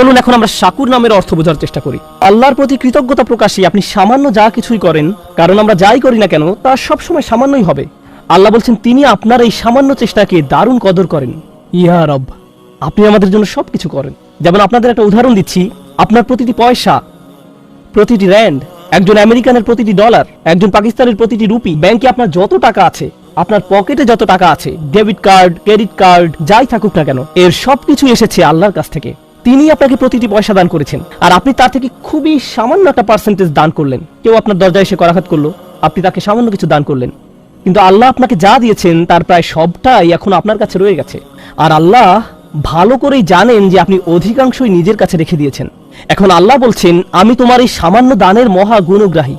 চলুন এখন আমরা শাকুর নামের অর্থ বোঝার চেষ্টা করি। আল্লাহর প্রতি কৃতজ্ঞতা প্রকাশে আপনি সামান্য যা কিছুই করেন, কারণ আমরা যাই করি না কেন, তা সবসময় সামান্যই হবে। আল্লাহ বলছেন, তিনি আপনার এই সামান্য চেষ্টাকে দারুণ কদর করেন। ইয়া রব, আপনি আমাদের জন্য সবকিছু করেন। যেমন আপনাদের একটা উদাহরণ দিচ্ছি, আপনার প্রতিটি পয়সা, প্রতিটি র্যান্ড, একজন আমেরিকানের প্রতিটি ডলার, একজন পাকিস্তানের প্রতিটি রুপি, ব্যাংকে আপনার যত টাকা আছে, আপনার পকেটে যত টাকা আছে, ডেবিট কার্ড, ক্রেডিট কার্ড, যাই থাকুক না কেন, এর সবকিছু এসেছে আল্লাহর কাছ থেকে। তিনি আপনাকে প্রতিটি পয়সা দান করেছেন। আর আপনি তার থেকে খুবই সামান্য একটা পার্সেন্টেজ দান করলেন। কেউ আপনার দরজায় এসে করাঘাত করল, আপনি তাকে সামান্য কিছু দান করলেন। কিন্তু আল্লাহ আপনাকে যা দিয়েছেন, তার প্রায় সবটাই এখন আপনার কাছে রয়ে গেছে। আর আল্লাহ ভালো করেই জানেন যে আপনি অধিকাংশই নিজের কাছে রেখে দিয়েছেন। এখন আল্লাহ বলছেন, আমি তোমার এই সামান্য দানের মহা গুণগ্রাহী।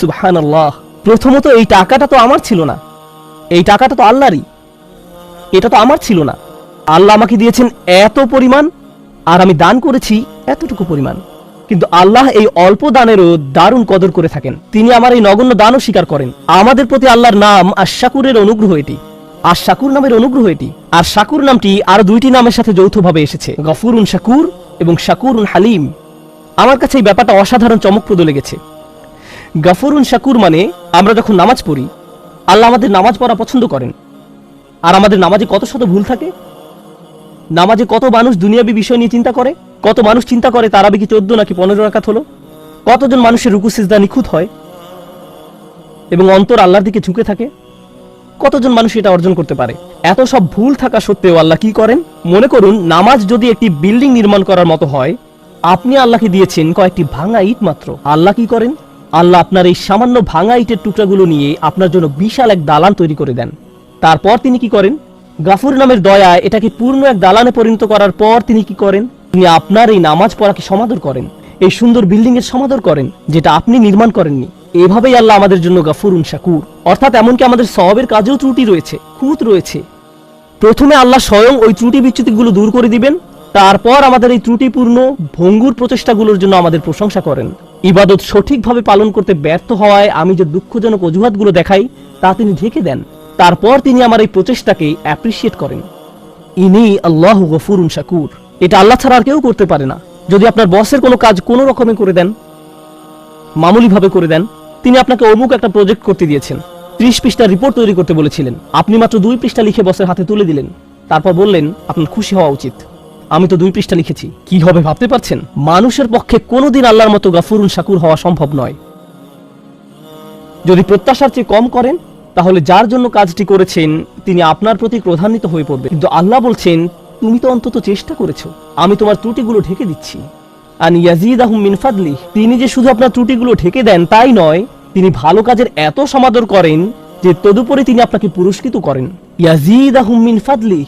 সুবহান আল্লাহ প্রথমত এই টাকাটা তো আমার ছিল না। এই টাকাটা তো আল্লাহরই। এটা তো আমার ছিল না। আল্লাহ আমাকে দিয়েছেন এত পরিমাণ আর আমি দান করেছি এতটুকু পরিমাণ। কিন্তু আল্লাহ এই অল্প দানেরও দারুণ কদর করে থাকেন। তিনি আমার এই নগণ্য দানও স্বীকার করেন। আমাদের প্রতি আল্লাহর নাম আর শাকুরের অনুগ্রহ এটি। আর শাকুর নামের অনুগ্রহ এটি। আর শাকুর নামটি আরও দুইটি নামের সাথে যৌথভাবে এসেছে। গফুরুন শাকুর এবং শাকুরুন হালিম। আমার কাছে এই ব্যাপারটা অসাধারণ চমকপ্রদ লেগেছে। গফুরুন শাকুর মানে আমরা যখন নামাজ পড়ি, আল্লাহ আমাদের নামাজ পড়া পছন্দ করেন। আর আমাদের নামাজে কত শত ভুল থাকে নামাজে কত মানুষ দুনিয়াবী বিষয় নিয়ে চিন্তা করে? কত মানুষ চিন্তা করে তারাবি কি চোদ্দ নাকি পনেরো রাকাত হলো? কতজন মানুষের রুকু সিজদা নিখুঁত হয়? এবং অন্তর আল্লাহর দিকে ঝুঁকে থাকে? কতজন মানুষ এটা অর্জন করতে পারে? এত সব ভুল থাকা সত্ত্বেও আল্লাহ কি করেন? মনে করুন, নামাজ যদি একটি বিল্ডিং নির্মাণ করার মতো হয়, আপনি আল্লাহকে দিয়েছেন কয়েকটি ভাঙা ইট মাত্র। আল্লাহ কি করেন? আল্লাহ আপনার এই সামান্য ভাঙা ইটের টুকরাগুলো নিয়ে আপনার জন্য বিশাল এক দালান তৈরি করে দেন। তারপর তিনি কি করেন? গাফুর নামের দয়ায় এটাকে পূর্ণ এক দালানে পরিণত করার পর তিনি কি করেন? তিনি আপনার এই নামাজ পড়াকে সমাদর করেন। এই সুন্দর বিল্ডিং এর সমাদর করেন, যেটা আপনি নির্মাণ করেননি। এভাবেই আল্লাহ আমাদের জন্য গাফুরুন শাকুর। অর্থাৎ এমনকি আমাদের সবের কাজেও ত্রুটি রয়েছে, খুঁত রয়েছে। প্রথমে আল্লাহ স্বয়ং ওই ত্রুটি বিচ্যুতিগুলো দূর করে দিবেন, তারপর আমাদের এই ত্রুটিপূর্ণ, ভঙ্গুর প্রচেষ্টাগুলোর জন্য আমাদের প্রশংসা করেন। ইবাদত সঠিকভাবে পালন করতে ব্যর্থ হওয়ায় আমি যে দুঃখজনক অজুহাতগুলো দেখাই, তা তিনি ঢেকে দেন। তারপর তিনি আমার এই প্রচেষ্টাকে অ্যাপ্রিসিয়েট করেন। ইনি আল্লাহ গফুরুন শাকুর। এটা আল্লাহ ছাড়া আর কেউ করতে পারে না। যদি আপনার বসের কোনো কাজ কোনো রকমে করে দেন, মামুলিভাবে করে দেন, তিনি আপনাকে অমুক একটা প্রজেক্ট করতে দিয়েছেন। ত্রিশ পৃষ্ঠার রিপোর্ট তৈরি করতে বলেছিলেন। আপনি মাত্র দুই পৃষ্ঠা লিখে বসের হাতে তুলে দিলেন। তারপর বললেন, আপনার খুশি হওয়া উচিত। আমি তো দুই পৃষ্ঠা লিখেছি। কি হবে ভাবতে পারছেন? মানুষের পক্ষে কোনোদিন আল্লাহর মতো গাফুরুন শাকুর হওয়া সম্ভব নয়। যদি প্রত্যাশার চেয়ে কম করেন তাহলে যার জন্য কাজটি করেছেন, তিনি আপনার প্রতি ক্রধান্বিত হয়ে পড়বে কিন্তু আল্লাহ বলছেন, তুমি তো অন্তত চেষ্টা করেছ। আমি তোমার ত্রুটিগুলো ঢেকে দিচ্ছি। আন ইয়াজিদ মিন ফাদলি। তিনি যে শুধু আপনার ত্রুটিগুলো ঢেকে দেন, তাই নয়, তিনি ভালো কাজের এত সমাদর করেন যে তদুপরি তিনি আপনাকে পুরস্কৃত করেন। ইয়াজিদ মিন ফাদলি।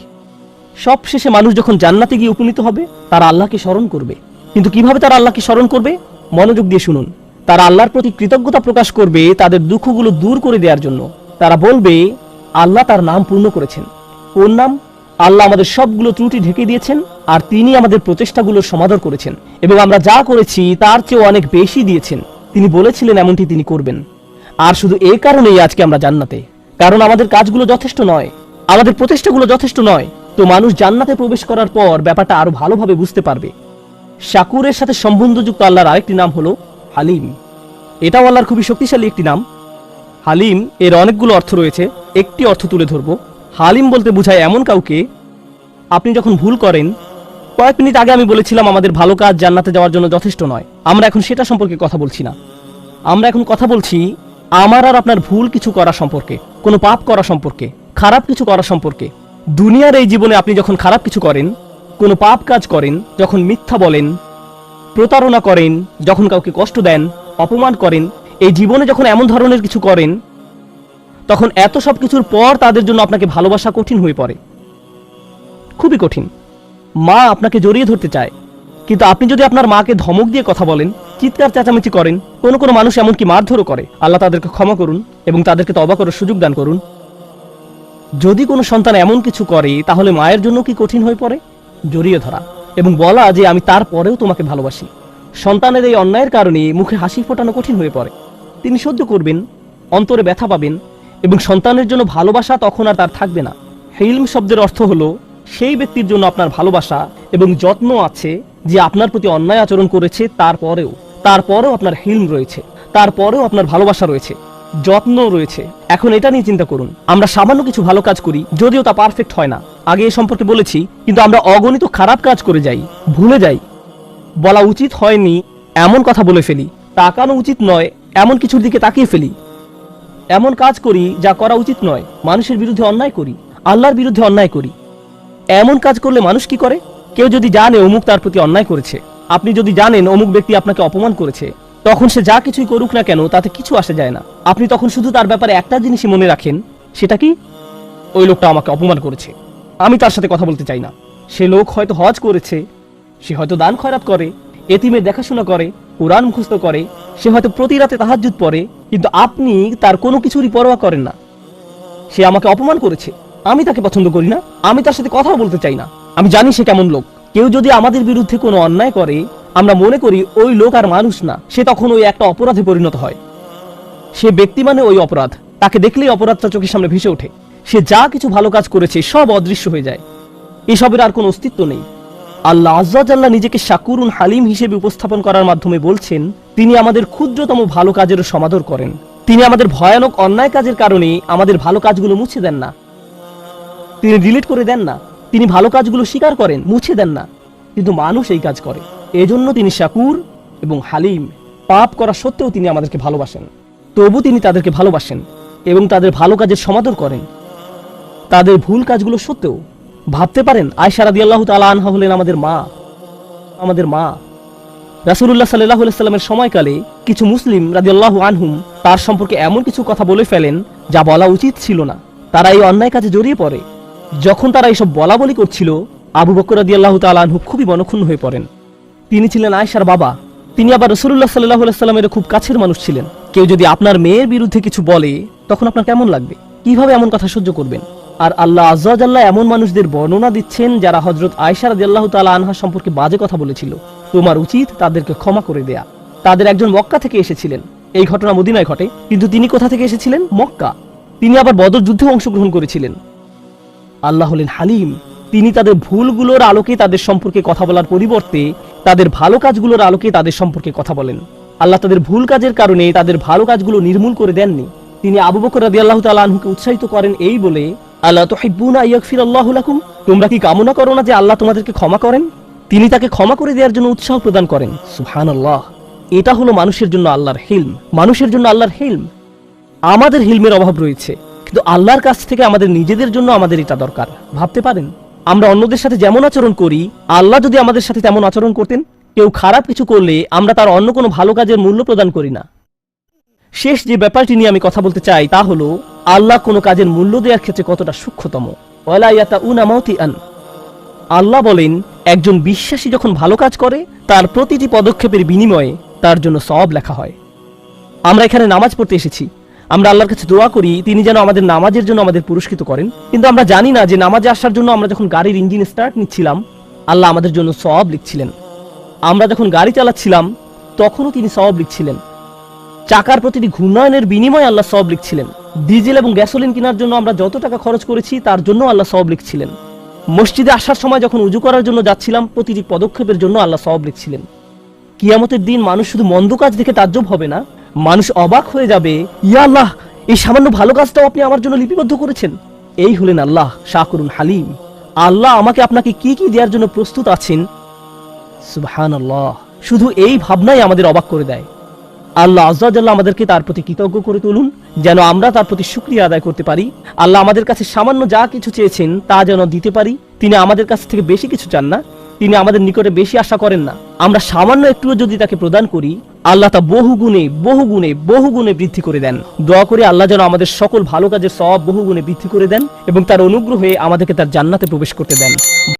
সব শেষে মানুষ যখন জান্নাতে গিয়ে উপনীত হবে, তারা আল্লাহকে স্মরণ করবে। কিন্তু কীভাবে তারা আল্লাহকে স্মরণ করবে? মনোযোগ দিয়ে শুনুন। তারা আল্লাহর প্রতি কৃতজ্ঞতা প্রকাশ করবে তাদের দুঃখগুলো দূর করে দেওয়ার জন্য। তারা বলবে, আল্লাহ তার নাম পূর্ণ করেছেন। কোন নাম আল্লাহ আমাদের সবগুলো ত্রুটি ঢেকে দিয়েছেন, আর তিনি আমাদের প্রচেষ্টাগুলোর সমাদর করেছেন, এবং আমরা যা করেছি তার চেয়েও অনেক বেশি দিয়েছেন। তিনি বলেছিলেন, এমনটি তিনি করবেন। আর শুধু এই কারণেই আজকে আমরা জান্নাতে। কারণ আমাদের কাজগুলো যথেষ্ট নয়। আমাদের প্রচেষ্টাগুলো যথেষ্ট নয়। তো মানুষ জান্নাতে প্রবেশ করার পর ব্যাপারটা আরও ভালোভাবে বুঝতে পারবে। শাকুরের সাথে সম্বন্ধযুক্ত আল্লাহর আরেকটি নাম হলো হালিম। এটাও আল্লাহর খুবই শক্তিশালী একটি নাম। হালিম, এর অনেকগুলো অর্থ রয়েছে, একটি অর্থ তুলে ধরব। হালিম বলতে বোঝায় এমন কাউকে, আপনি যখন ভুল করেন, কয়েক মিনিট আগে আমি বলেছিলাম আমাদের ভালো কাজ জান্নাতে যাওয়ার জন্য যথেষ্ট নয়। আমরা এখন সেটা সম্পর্কে কথা বলছি না। আমরা এখন কথা বলছি আমার আর আপনার ভুল কিছু করা সম্পর্কে, কোনো পাপ করা সম্পর্কে, খারাপ কিছু করা সম্পর্কে। দুনিয়ার এই জীবনে আপনি যখন খারাপ কিছু করেন, কোনো পাপ কাজ করেন, যখন মিথ্যা বলেন, প্রতারণা করেন, যখন কাউকে কষ্ট দেন, অপমান করেন এই জীবনে যখন এমন ধরনের কিছু করেন, তখন এত সব কিছুর পর তাদের জন্য আপনাকে ভালোবাসা কঠিন হয়ে পড়ে। খুবই কঠিন। মা আপনাকে জড়িয়ে ধরতে চায়। কিন্তু আপনি যদি আপনার মাকে ধমক দিয়ে কথা বলেন, চিৎকার চেঁচামেচি করেন, কোনো কোনো মানুষ এমনকি মারধরও করে, আল্লাহ তাদেরকে ক্ষমা করুন এবং তাদেরকে তবা করার সুযোগ দান করুন। যদি কোনো সন্তান এমন কিছু করে, তাহলে মায়ের জন্য কি কঠিন হয়ে পড়ে? জড়িয়ে ধরা এবং বলা যে, আমি তারপরেও তোমাকে ভালোবাসি। সন্তানের এই অন্যায়ের কারণে মুখে হাসি ফোটানো কঠিন হয়ে পড়ে। তিনি সহ্য করবেন, অন্তরে ব্যথা পাবেন এবং সন্তানের জন্য ভালোবাসা তখন আর তার থাকবে না। হিলম শব্দের অর্থ হলো, সেই ব্যক্তির জন্য আপনার ভালোবাসা এবং যত্ন আছে যে আপনার প্রতি অন্যায় আচরণ করেছে তারপরেও। তারপরেও আপনার হিলম রয়েছে, তারপরেও আপনার ভালোবাসা রয়েছে, যত্ন রয়েছে। এখন এটা নিয়ে চিন্তা করুন, আমরা সামান্য কিছু ভালো কাজ করি, যদিও তা পারফেক্ট হয় না। আগে এ সম্পর্কে বলেছি, কিন্তু আমরা অগণিত খারাপ কাজ করে যাই, ভুলে যাই। বলা উচিত হয়নি, এমন কথা বলে ফেলি, তাকানো উচিত নয় এমন কিছুর দিকে তাকিয়ে ফেলি। এমন কাজ করি, যা করা উচিত নয়, মানুষের বিরুদ্ধে অন্যায় করি, আল্লাহর বিরুদ্ধে অন্যায় করি। এমন কাজ করলে মানুষ কি করে? কেউ যদি জানে অমুক তার প্রতি অন্যায় করেছে, আপনি যদি জানেন অমুক ব্যক্তি আপনাকে অপমান করেছে, তখন সে যা কিছুই করুক না কেন, তাতে কিছু আসে যায় না। আপনি তখন শুধু তার ব্যাপারে একটা জিনিসই মনে রাখেন, সেটা কি? ওই লোকটা আমাকে অপমান করেছে। আমি তার সাথে কথা বলতে চাই না। সে লোক হয়তো হজ করেছে, সে হয়তো দান খয়রাত করে, এতিমের দেখাশোনা করে কোরআন মুখস্থ করে, সে হয়তো প্রতি রাতে তাহাজ্জুদ পড়ে, কিন্তু আপনি তার কোনো কিছুরই পরোয়া করেন না। সে আমাকে অপমান করেছে। আমি তাকে পছন্দ করি না। আমি তার সাথে কথাও বলতে চাই না। আমি জানি সে কেমন লোক। কেউ যদি আমাদের বিরুদ্ধে কোনো অন্যায় করে, আমরা মনে করি ওই লোক আর মানুষ না। সে তখন ওই একটা অপরাধে পরিণত হয়। সে ব্যক্তি মানে ওই অপরাধ। তাকে দেখলেই অপরাধটা চোখের সামনে ভেসে ওঠে। সে যা কিছু ভালো কাজ করেছে, সব অদৃশ্য হয়ে যায়। এসবের আর কোনো অস্তিত্ব নেই। আল্লাহ আজ্লাহ নিজেকে শাকুরুন হালিম হিসেবে উপস্থাপন করার মাধ্যমে বলছেন, তিনি আমাদের ক্ষুদ্রতম ভালো কাজেরও সমাদর করেন। তিনি আমাদের ভয়ানক অন্যায় কাজের কারণে আমাদের ভালো কাজগুলো মুছে দেন না। তিনি ডিলিট করে দেন না। তিনি ভালো কাজগুলো স্বীকার করেন, মুছে দেন না। কিন্তু মানুষ এই কাজ করে। এজন্য তিনি শাকুর এবং হালিম। পাপ করা সত্ত্বেও তিনি আমাদেরকে ভালোবাসেন। তবু তিনি তাদেরকে ভালোবাসেন এবং তাদের ভালো কাজের সমাদর করেন। তাদের ভুল কাজগুলো সত্ত্বেও ভাবতে পারেন, আয়সা রাদি আল্লাহ তালা আনহা হলেন আমাদের মা। আমাদের মা। রাসুল্লাহ সাল্লাহ সাল্লামের সময়কালে কিছু মুসলিম রাদি আল্লাহ আনহুম তার সম্পর্কে এমন কিছু কথা বলে ফেলেন যা বলা উচিত ছিল না। তারা এই অন্যায় কাজে জড়িয়ে পড়ে। যখন তারা এইসব বলা বলি করছিল, আবু বকর রাদি আল্লাহ আনহু খুবই মনক্ষুণ্ণ হয়ে পড়েন। তিনি ছিলেন আয়সার বাবা। তিনি আবার রসুল্লাহ সাল্লাহ সাল্লামের খুব কাছের মানুষ ছিলেন। কেউ যদি আপনার মেয়ের বিরুদ্ধে কিছু বলে, তখন আপনার কেমন লাগবে? কীভাবে এমন কথা সহ্য করবেন? আর আল্লাহ আজ্লাহ এমন মানুষদের বর্ণনা দিচ্ছেন যারা হজরত আয়সা রাদিয়াল্লাহু তাআলা আনহা সম্পর্কে বাজে কথা বলেছিল। তোমার উচিত তাদেরকে ক্ষমা করে দেয়া। তাদের একজন মক্কা থেকে এসেছিলেন। এই ঘটনা মদিনায় ঘটে, কিন্তু তিনি কোথা থেকে এসেছিলেন? মক্কা। তিনি আবার বদর যুদ্ধে অংশগ্রহণ করেছিলেন। আল্লাহ হলেন হালিম। তিনি তাদের ভুলগুলোর আলোকে তাদের সম্পর্কে কথা বলার পরিবর্তে তাদের ভালো কাজগুলোর আলোকে তাদের সম্পর্কে কথা বলেন। আল্লাহ তাদের ভুল কাজের কারণে তাদের ভালো কাজগুলো নির্মূল করে দেননি। তিনি আবু বকর রাদিয়াল্লাহু তাআলা আনহুকে উৎসাহিত করেন এই বলে আল্লাহ তুহিব্বুনা ইয়াগফির আল্লাহু লাকুম? তোমরা কি কামনা করো না যে আল্লাহ তোমাদেরকে ক্ষমা করেন? তিনি তাকে ক্ষমা করে দেওয়ার জন্য উৎসাহ প্রদান করেন। সুবহানাল্লাহ। এটা হলো মানুষের জন্য আল্লাহর হিলম। মানুষের জন্য আল্লাহর হিলম। আমাদের হিলমের অভাব রয়েছে। কিন্তু আল্লাহর কাছ থেকে আমাদের নিজেদের জন্য আমাদের এটা দরকার। ভাবতে পারেন? আমরা অন্যদের সাথে যেমন আচরণ করি, আল্লাহ যদি আমাদের সাথে তেমন আচরণ করতেন, কেউ খারাপ কিছু করলে আমরা তার অন্য কোনো ভালো কাজের মূল্য প্রদান করি না। শেষ যে ব্যাপারটি নিয়ে আমি কথা বলতে চাই তা হলো, আল্লাহ কোনো কাজের মূল্য দেওয়ার ক্ষেত্রে কতটা সূক্ষ্মতম? মাউতিআন। আল্লাহ বলেন, একজন বিশ্বাসী যখন ভালো কাজ করে, তার প্রতিটি পদক্ষেপের বিনিময়ে তার জন্য সব লেখা হয়। আমরা এখানে নামাজ পড়তে এসেছি। আমরা আল্লাহর কাছে দোয়া করি, তিনি যেন আমাদের নামাজের জন্য আমাদের পুরস্কৃত করেন। কিন্তু আমরা জানি না যে নামাজে আসার জন্য আমরা যখন গাড়ির ইঞ্জিন স্টার্ট নিচ্ছিলাম, আল্লাহ আমাদের জন্য সব লিখছিলেন। আমরা যখন গাড়ি চালাচ্ছিলাম, তখনও তিনি সব লিখছিলেন। চাকার প্রতিটি ঘূর্ণায়নের বিনিময়ে আল্লাহ সব লিখছিলেন। ডিজেল এবং গ্যাসোলিন কেনার জন্য আমরা যত টাকা খরচ করেছি, তার জন্য আল্লাহ সব লিখছিলেন। মসজিদে আসার সময় যখন উজু করার জন্য যাচ্ছিলাম, প্রতিটি পদক্ষেপের জন্য আল্লাহ সব লিখছিলেন। কিয়ামতের দিন মানুষ শুধু মন্দ কাজ দেখে তাজ্জব হবে না, মানুষ অবাক হয়ে যাবে, ইয়া আল্লাহ, এই সামান্য ভালো কাজটাও আপনি আমার জন্য লিপিবদ্ধ করেছেন? এই হলেন আল্লাহ শাকরুন হালিম। আল্লাহ আমাকে আপনাকে কি কি দেওয়ার জন্য প্রস্তুত আছেন? সুবহানাল্লাহ। শুধু এই ভাবনাই আমাদের অবাক করে দেয়। আল্লাহ আজ্লাহ আমাদেরকে তার প্রতি কৃতজ্ঞ করে তুলুন, যেন আমরা তার প্রতি শুক্রিয়া আদায় করতে পারি। আল্লাহ আমাদের কাছে সামান্য যা কিছু চেয়েছেন, তা যেন দিতে পারি। তিনি আমাদের কাছ থেকে বেশি কিছু চান না। তিনি আমাদের নিকটে বেশি আশা করেন না। আমরা সামান্য একটুও যদি তাকে প্রদান করি, আল্লাহ তা বহু গুণে বহু গুণে বহু গুণে বৃদ্ধি করে দেন। দোয়া করে আল্লাহ যেন আমাদের সকল ভালো কাজের সব বহু গুণে বৃদ্ধি করে দেন এবং তার অনুগ্রহে আমাদেরকে তার জান্নাতে প্রবেশ করতে দেন।